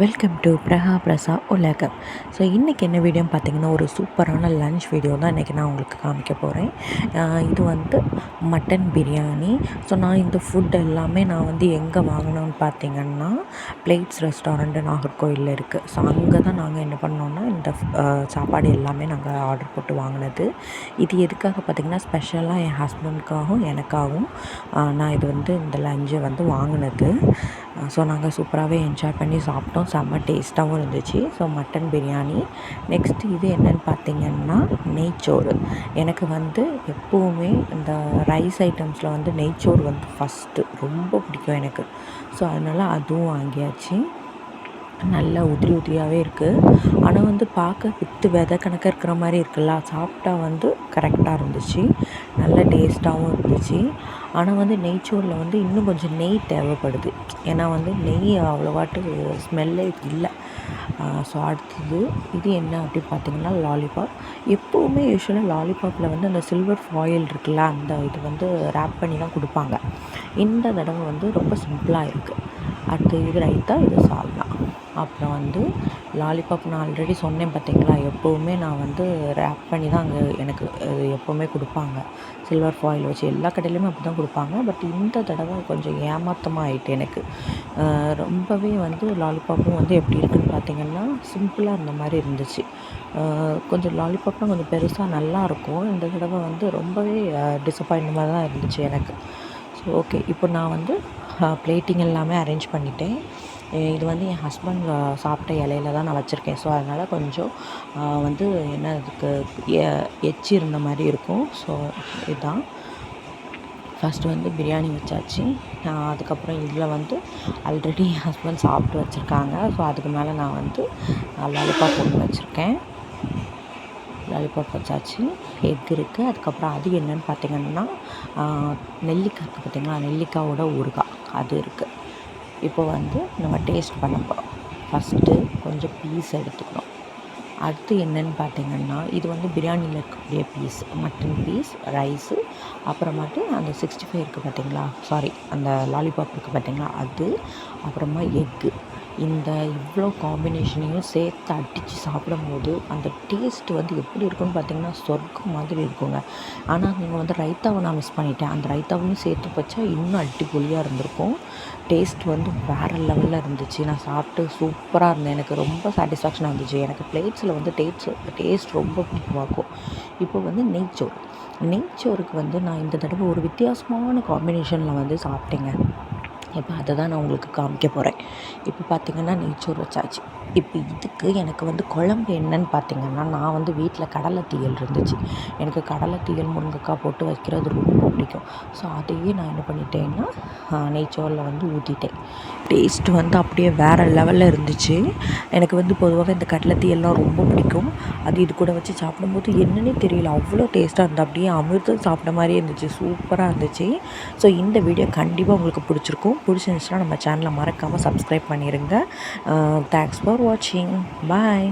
Welcome to பிரகா பிரசா உலகம் so இன்றைக்கி என்ன வீடியோன்னு பார்த்தீங்கன்னா ஒரு சூப்பரான லன்ச் வீடியோ தான் இன்றைக்கி நான் உங்களுக்கு காமிக்க போகிறேன் இது வந்து மட்டன் பிரியாணி ஸோ நான் இந்த ஃபுட் எல்லாமே நான் வந்து எங்கே வாங்கினோன்னு பார்த்தீங்கன்னா பிளேட்ஸ் ரெஸ்டாரண்ட்டு நாகர்கோயிலில் இருக்குது ஸோ அங்கே தான் நாங்கள் என்ன பண்ணோன்னா இந்த சாப்பாடு எல்லாமே நாங்கள் ஆர்டர் போட்டு வாங்கினது. இது எதுக்காக பார்த்தீங்கன்னா ஸ்பெஷலாக என் ஹஸ்பண்டுக்காகவும் எனக்காகவும் நான் இது வந்து இந்த லஞ்சை வந்து வாங்கினது. ஸோ நாங்கள் சூப்பராகவே என்ஜாய் பண்ணி சாப்பிட்டோம். செம்ம டேஸ்ட்டாகவும் இருந்துச்சு. So mutton biryani. நெக்ஸ்ட்டு இது என்னன்னு பார்த்தீங்கன்னா நெய்ச்சோறு. எனக்கு வந்து எப்போவுமே இந்த ரைஸ் ஐட்டம்ஸில் வந்து நெய்ச்சோறு வந்து ஃபஸ்ட்டு ரொம்ப பிடிக்கும் எனக்கு. ஸோ அதனால் அதுவும் வாங்கியாச்சு. நல்லா உதிரி உதிரியாகவே இருக்குது ஆனால் வந்து பார்க்க வித்து விதை கணக்காக இருக்கிற மாதிரி இருக்குல்ல சாப்பிட்டா வந்து கரெக்டாக இருந்துச்சு. நல்ல டேஸ்ட்டாகவும் இருந்துச்சு. ஆனால் வந்து நெய்ச்சோறில் வந்து இன்னும் கொஞ்சம் நெய் தேவைப்படுது. ஏன்னா வந்து நெய் அவ்வளோவாட்டு ஸ்மெல்லே இல்லை. ஸோ அடுத்தது இது என்ன அப்படி பார்த்தீங்கன்னா லாலிபாப் எப்போவுமே யூஸ்வலாக லாலிபாப்பில் வந்து அந்த சில்வர் ஃபாயில் இருக்குல்ல அந்த இது வந்து ரேப் பண்ணி தான் கொடுப்பாங்க. இந்த தடவை வந்து ரொம்ப சிம்பிளாக இருக்குது அடுத்து இது ரைத்தா இது சால்னா அப்புறம் வந்து லாலிபாப் நான் ஆல்ரெடி சொன்னேன் பார்த்தீங்களா? எப்போவுமே நான் வந்து ரேப் பண்ணி தான் அங்கே எனக்கு அது எப்போவுமே கொடுப்பாங்க. சில்வர் ஃபாயில் வச்சு எல்லா கடையிலையுமே அப்படி தான் கொடுப்பாங்க. பட் இந்த தடவை கொஞ்சம் ஏமாத்தமாக ஆயிட்டு எனக்கு. ரொம்பவே வந்து லாலிபாப்பும் வந்து எப்படி இருக்குன்னு பார்த்தீங்கன்னா சிம்பிளாக இருந்த மாதிரி இருந்துச்சு. கொஞ்சம் லாலிபாப்லாம் கொஞ்சம் பெருசாக நல்லாயிருக்கும் இந்த தடவை வந்து ரொம்பவே டிசப்பாயின்மெண்ட்டாக தான் இருந்துச்சு எனக்கு. ஸோ ஓகே இப்போ நான் வந்து பிளேட்டிங் எல்லாமே அரேஞ்ச் பண்ணிட்டேன். இது வந்து என் ஹஸ்பண்ட் சாப்பிட்ட இலையில தான் நான் வச்சுருக்கேன். ஸோ அதனால் கொஞ்சம் வந்து என்ன இதுக்கு எ- எச்சி இருந்த மாதிரி இருக்கும். ஸோ இதுதான் ஃபஸ்ட்டு வந்து பிரியாணி வச்சாச்சு. நான் அதுக்கப்புறம் இதில் வந்து ஆல்ரெடி என் ஹஸ்பண்ட் சாப்பிட்டு வச்சுருக்காங்க. ஸோ அதுக்கு மேலே நான் வந்து லாலிபாப் ஒன்று வச்சுருக்கேன். லாலிபாப் வச்சாச்சு. எக் இருக்குது அதுக்கப்புறம் அது என்னன்னு பார்த்தீங்கன்னா நெல்லிக்காய் இருக்குது பார்த்தீங்களா நெல்லிக்காயோட ஊறுகாய். அது இருக்குது இப்போ வந்து நம்ம டேஸ்ட் பண்ண போகிறோம் ஃபஸ்ட்டு கொஞ்சம் பீஸ் எடுத்துக்கிறோம் அடுத்து என்னென்னு பார்த்தீங்கன்னா இது வந்து பிரியாணியில் இருக்கக்கூடிய பீஸ் மட்டன் பீஸ் ரைஸு அப்புறமாட்டு அந்த சிக்ஸ்டி ஃபைவ் இருக்குது பார்த்தீங்களா? சாரி அந்த லாலிபாப் இருக்குது பார்த்தீங்களா? அது அப்புறமா எக்கு இந்த இவ்வளோ காம்பினேஷனையும் சேர்த்து அடித்து சாப்பிடும்போது அந்த டேஸ்ட் வந்து எப்படி இருக்குன்னு பார்த்தீங்கன்னா சொர்க்கம் மாதிரி இருக்குங்க. ஆனால் நீங்கள் வந்து ரைத்தாவை நான் மிஸ் பண்ணிட்டேன். அந்த ரைத்தாவையும் சேர்த்து வச்சா இன்னும் அடிப்பொலியாக இருந்திருக்கும். டேஸ்ட் வந்து வேறு லெவலில் இருந்துச்சு. நான் சாப்பிட்டு சூப்பராக இருந்தேன். எனக்கு ரொம்ப சாட்டிஸ்ஃபேக்ஷனாக இருந்துச்சு. எனக்கு பிளேட்ஸில் வந்து டேஸ்ட் டேஸ்ட் ரொம்ப பிடிக்குமாக்கும் இப்போ வந்து நெய்ச்சோறு. நெய்ச்சோறுக்கு வந்து நான் இந்த தடவை ஒரு வித்தியாசமான காம்பினேஷனில் வந்து சாப்பிட்டேங்க. இப்போ அதை தான் நான் உங்களுக்கு காமிக்க போகிறேன் இப்போ பார்த்தீங்கன்னா நெய்ச்சோறு வச்சாச்சு. இப்போ இதுக்கு எனக்கு வந்து குழம்பு என்னன்னு பார்த்தீங்கன்னா நான் வந்து வீட்டில் கடலை தீயல் இருந்துச்சு. எனக்கு கடலை தீயல் முருங்கைக்காய் போட்டு வைக்கிறது ரொம்ப பிடிக்கும். ஸோ அதையே நான் என்ன பண்ணிட்டேன்னா நெய்ச்சோரில் வந்து ஊற்றிட்டேன் டேஸ்ட் வந்து அப்படியே வேறு லெவலில் இருந்துச்சு. எனக்கு வந்து பொதுவாக இந்த கடலை தீயல்லாம் ரொம்ப பிடிக்கும். அது இது கூட வச்சு சாப்பிடும்போது என்னன்னே தெரியல. அவ்வளோ டேஸ்ட்டாக இருந்தது அப்படியே அமிர்தம் சாப்பிட்ட மாதிரியே இருந்துச்சு. சூப்பராக இருந்துச்சு. ஸோ இந்த வீடியோ கண்டிப்பாக உங்களுக்கு பிடிச்சிருக்கும். பிடிச்சிருந்துச்சுன்னா நம்ம சேனலை மறக்காமல் சப்ஸ்கிரைப் பண்ணிடுங்க தேங்க்ஸ் ஃபார் வாட்சிங் பாய்